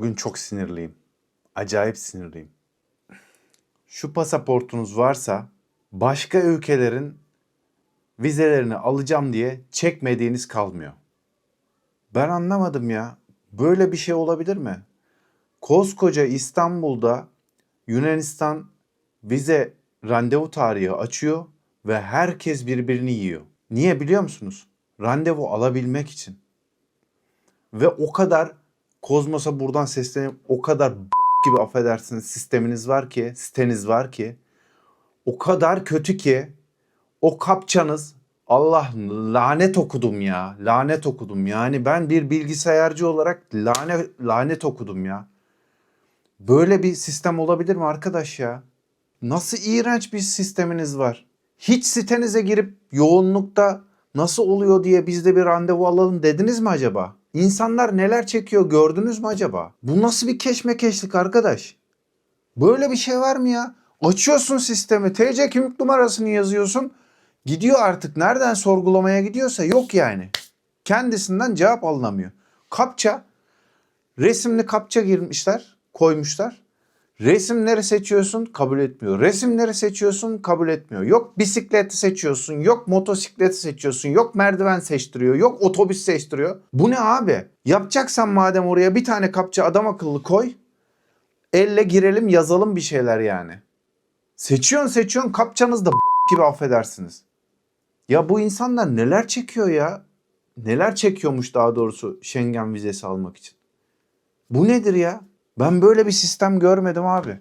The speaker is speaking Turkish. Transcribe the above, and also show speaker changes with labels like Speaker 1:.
Speaker 1: Bugün çok sinirliyim. Acayip sinirliyim. Şu pasaportunuz varsa başka ülkelerin vizelerini alacağım diye çekmediğiniz kalmıyor. Ben anlamadım ya. Böyle bir şey olabilir mi? Koskoca İstanbul'da Yunanistan vize randevu tarihi açıyor ve herkes birbirini yiyor. Niye biliyor musunuz? Randevu alabilmek için. Ve o kadar Kozmos'a buradan seslenip o kadar gibi affedersiniz sisteminiz var ki, siteniz var ki o kadar kötü ki o kapçanız Allah lanet okudum ya. Lanet okudum. Yani ben bir bilgisayarcı olarak lanet lanet okudum ya. Böyle bir sistem olabilir mi arkadaş ya? Nasıl iğrenç bir sisteminiz var? Hiç sitenize girip yoğunlukta nasıl oluyor diye biz de bir randevu alalım dediniz mi acaba? İnsanlar neler çekiyor gördünüz mü acaba? Bu nasıl bir keşmekeşlik arkadaş? Böyle bir şey var mı ya? Açıyorsun sistemi, TC kimlik numarasını yazıyorsun. Gidiyor artık nereden sorgulamaya gidiyorsa yok yani. Kendisinden cevap alınamıyor. Kapça, resimli kapça girmişler, koymuşlar. Resimleri seçiyorsun kabul etmiyor. Resimleri seçiyorsun kabul etmiyor. Yok bisikleti seçiyorsun, yok motosikleti seçiyorsun, yok merdiven seçtiriyor, yok otobüs seçtiriyor. Bu ne abi? Yapacaksan madem oraya bir tane kapça adam akıllı koy. Elle girelim yazalım bir şeyler yani. Seçiyorsun seçiyorsun kapçanız da gibi affedersiniz. Ya bu insanlar neler çekiyor ya? Neler çekiyormuş daha doğrusu Schengen vizesi almak için. Bu nedir ya? Ben böyle bir sistem görmedim abi.